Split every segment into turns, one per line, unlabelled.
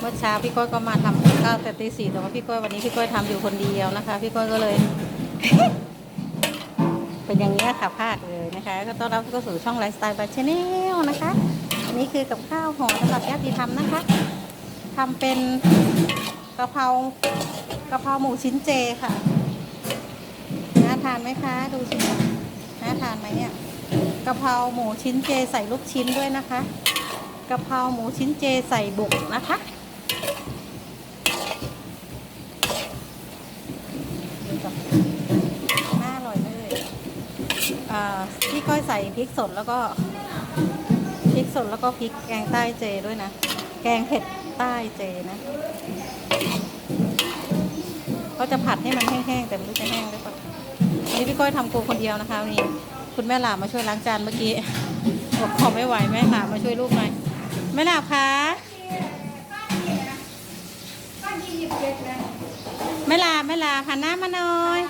เมื่อเช้าพี่ก้อยก็มาทำข้าวแต่ตีสี่แต่ว่าพี่ก้อยวันนี้พี่ก้อยทำอยู่คนเดียวนะคะ พี่ก้อยก็เลย เป็นอย่างนี้ยค่ะภาคเลยนะคะ ก็ต้อนรับเข้าสู่ช่องไลฟ์สไตล์บายชแนลนะคะอันนี้คือกับข้าวห่อสำหรับญาติธรรมนะคะทำเป็นกะเพรากะเพราหมูชิ้นเจค่ะน่าทานไหมคะ ดูสิน่าทานไหมเนี่ยกะเพราหมูชิ้นเจใส่ลูกชิ้นด้วยนะคะ กะเพราหมูชิ้นเจใส่บุกนะคะน่าอร่อยเลยอ่าพี่ก้อยใส่พริกสดแล้วก็พริกสดแล้วก็พริกแกงใต้เจด้วยนะ แกงเผ็ดใต้เจนะก็จะผัดให้มันแห้งๆแต่ไม่รู้จะแห้งหรือเปล่าอันนี้พี่ก้อยทำกูคนเดียวนะคะนี่คุณแม่หลาบมาช่วยล้างจานเมื่อกี้บอกขอไม่ไหวแม่หลามาช่วยลูกหน่อย ม่หลาบคะแม่หลาบแม่หลาบหันหน้ามาหน่อย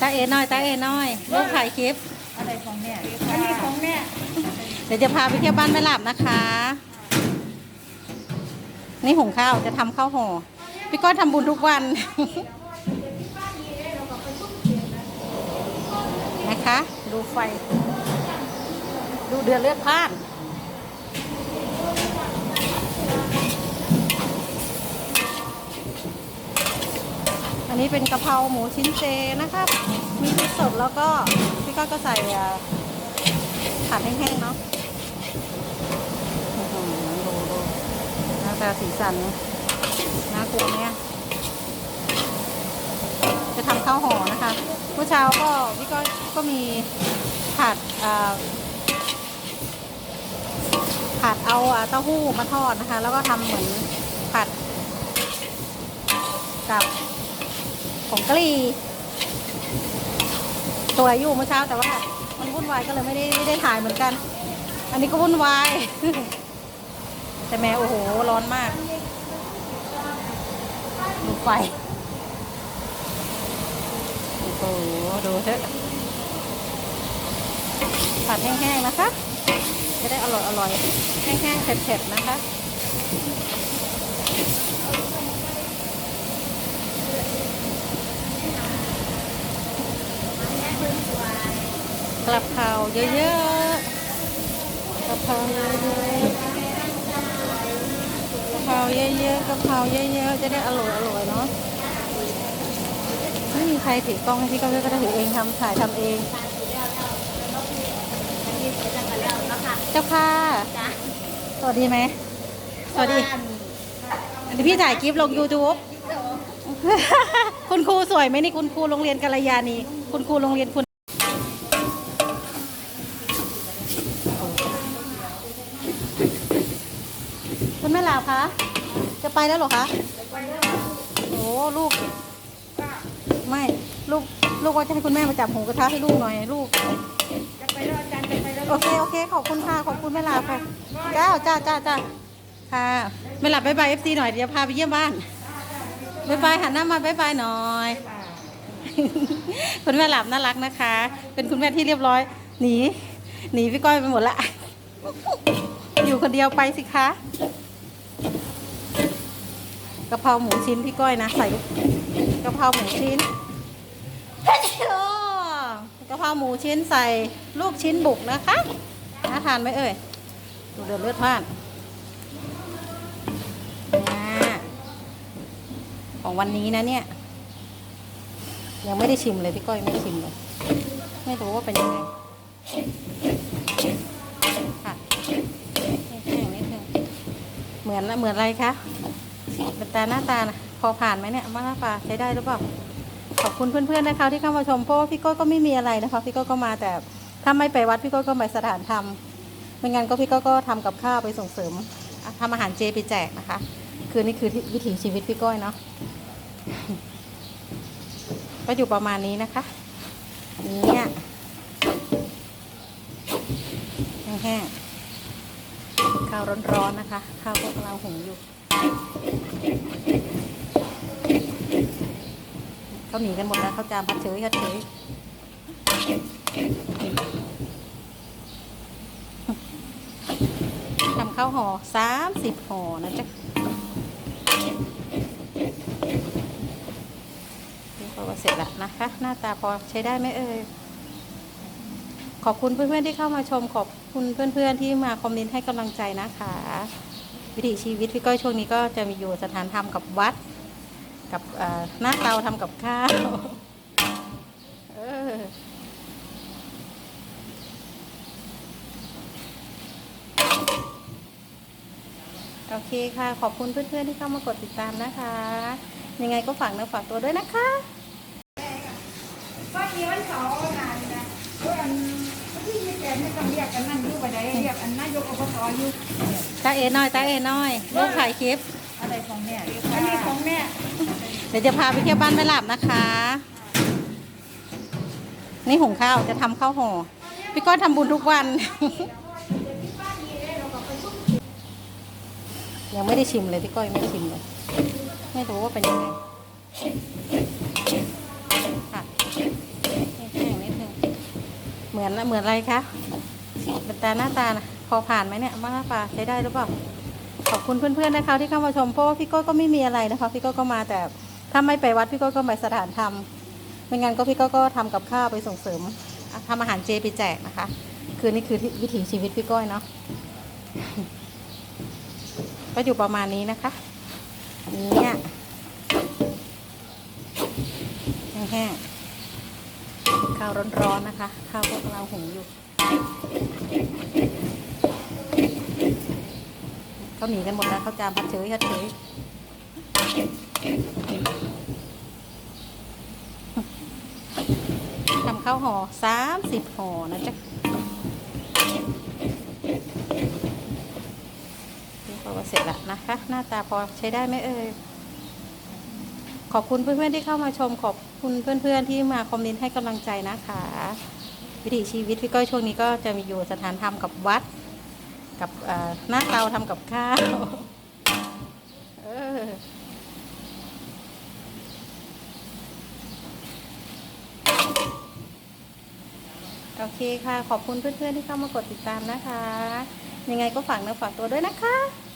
ตาเอ๋น้อยตาเอ๋น้อยลูกถ่ายคลิป
อะไรของแม่
อันนี้ของแม่เดี๋ยวจะพาไปเที่ยวบ้านแม่หลาบนะคะ นี่หุงข้าวจะทำข้าวห่อพี่ก้อยทำบุญทุกวัน นะคะ ดูไฟ ดูเดือดเลือดพล่าน อันนี้เป็นกะเพราหมูชิ้นเจนะครับมีพริกสดแล้วก็พี่ก้อยก็ใส่ผัดแห้งๆเนาะดูดูหน้าตาสีสันน่ากลัวไหมอะจะทำ ข้าวห่อนะคะเมื่อเช้าก็พี่ก้อยก็มีผัดผัดเอาเต้าหู้มาทอดนะคะ แล้วก็ทำเหมือนผัดกับผงกะหรี่สวยอยู่เมื่อเช้าแต่ว่า มันวุ่นวายก็เลยไม่ได้ไม่ได้ถ่ายเหมือนกัน อันนี้ก็วุ่นวายแต่แม่โอ้โหร้อนมากดูไฟ โอ้ดูเถอะผัดแห้งๆนะคะ จะได้อร่อยอร่อยแห้งๆเผ็ดๆนะคะกลับเพราเยอะๆกระเพราเยอะๆกระเพราเยอะๆกระเพราเยอะๆจะได้อร่อยอร่อยเนาะ ไม่มีใครถือกล้องให้พี่ก็ก็ได้ถือเองทำถ่ายทำเอง เจ้าค่ะสวัสดีไหมสวัสดีอันนี้พี่ถ่ายคลิปลง YouTube คุณครูสวยไหมนี่คุณครูโรงเรียนกัลยาณีคุณครูโรงเรียนคุณคุณแม่ลาบคะจะไปแล้วเหรอคะโอ้ลูก ไม่ลูกลูกว่าจะให้คุณแม่มาจับหงกระทะให้ลูกหน่อยลูก
จะไปแล้วอาจารย์จะไปแล้ว
โอเคโอเค ขอบคุณค่ะขอบคุณแม่ลาบค่ะจ้าจ้าจ้าจ้าค่ะแม่ลาบบ๊ายบายเอฟซีหน่อยเดี๋ยวพาไปเยี่ยมบ้านบ๊ายบายหันหน้ามาบ๊ายบายหน่อยคุณแม่หลับน่ารักนะคะ เป็นคุณแม่ที่เรียบร้อย หนี หนีพี่ก้อยไปหมดละ อยู่คนเดียวไปสิคะกะเพราหมูชิ้นพี่ก้อยนะใส่ กะเพราหมูชิ้นกะเพราหมูชิ้นใส่ลูกชิ้นบุกนะคะน่าทานไหมเอ่ยดูเดือดเลือดพล่านอ่าของวันนี้นะเนี่ย ยังไม่ได้ชิมเลยพี่ก้อยไม่ได้ชิมเลย ไม่รู้ว่าเป็นยังไงค่ะแห้งๆนิดนึงเหมือนเหมือนอะไรคะเป็นตาหน้าตานะ พอผ่านไหมเนี่ยมาหน้าตาใช้ได้หรือเปล่าขอบคุณเพื่อนๆนะคะ ที่เข้ามาชมเพราะว่าพี่ก้อยก็ไม่มีอะไรนะคะพี่ก้อยก็มาแต่ถ้าไม่ไปวัดพี่ก้อยก็ไปสถานธรรมไม่งั้นก็พี่ก้อยก็ทำกับข้าวไปส่งเสริมอะทำอาหารเจไปแจกนะคะ คือนี่คือวิถีชีวิตพี่ก้อยเนาะก็อยู่ประมาณนี้นะคะเนี่ยแห้งๆข้าวร้อนๆนะคะ ข้าวก็กำลังหุงอยู่ เขาหนีกันหมดแล้วเขาจามพัดเฉยพัดเฉยทำข้าวห่อสามสิบห่อนะจ๊ะนี่ก็เสร็จแล้วนะคะ หน้าตาพอใช้ได้ไหมเอ่ยขอบคุณเพื่อนๆที่เข้ามาชมขอบคุณเพื่อนๆที่มาคอมเมนต์ให้กำลังใจนะคะ วิถีชีวิตพี่ก้อยช่วงนี้ก็จะมีอยู่สถานธรรมกับวัด กับเอ่อหน้าเตาทำกับข้าวเออโอเคค่ะ ขอบคุณเพื่อนๆที่เข้ามากดติดตามนะคะ ยังไงก็ฝากเนื้อฝากตัวด้วยนะคะ
ก็มีวันเสาร์นานนะเพื่อนที่ยี่สิบแปดไม่ต้องเรียกกันนั่นอยู่บันไดเรียกอันนายกอบตอยู่
ตาเอน้อยตาเอน้อยลูกถ่ายคลิป
อะไรของแม่อันนี้ของแม่
เดี๋ยวจะพาไปเที่ยวบ้านแม่หลับนะคะ นี่หุงข้าวจะทำข้าวห่อพี่ก้อยทำบุญทุกวัน ยังไม่ได้ชิมเลยพี่ก้อยไม่ได้ชิมเลย ไม่รู้ว่าเป็นยังไงค่ะแห้งนิดนึงเหมือนเหมือนอะไรคะเป็นตาหน้าตานะพอผ่านไหมเนี่ยมาหน้าปลาใช้ได้หรือเปล่าขอบคุณเพื่อนๆนะคะที่เข้ามาชมเพราะว่าพี่ก้อยก็ไม่มีอะไรนะคะ พี่ก้อยก็มาแต่ ถ้าไม่ไปวัดพี่ก้ก็ไปสถานธรรมไม่งั้นก็พี่ก้ก็ทำกับข้าวไปส่งเสริมทำอาหารเจไปแจกนะคะ คือนี่คือวิถีชีวิตพี่ก้อยเนาะก็อยู่ประมาณนี้นะคะเนี่ยแห้งๆข้าวร้อนๆนะคะ ข้าวพวกเราหุงอยู่เขาหนีกันหมดแล้วเขาจามพัดเฉยพัดเฉยทำ ข้าวห่อสามสิบห่อนะจ๊ะนี่ก็เสร็จแล้วนะคะ หน้าตาพอใช้ได้ไหมเอ่ยขอบคุณเพื่อนๆที่เข้ามาชมขอบคุณเพื่อนๆที่มาคอมเมนต์ให้กำลังใจนะคะ วิถีชีวิตพี่ก้อยช่วงนี้ก็จะมีอยู่สถานธรรมกับวัด กับหน้าเตาทำกับข้าว เออ โอเคค่ะ ขอบคุณเพื่อนๆที่เข้ามากดติดตามนะคะ ยังไงก็ฝากเนื้อฝากตัวด้วยนะคะ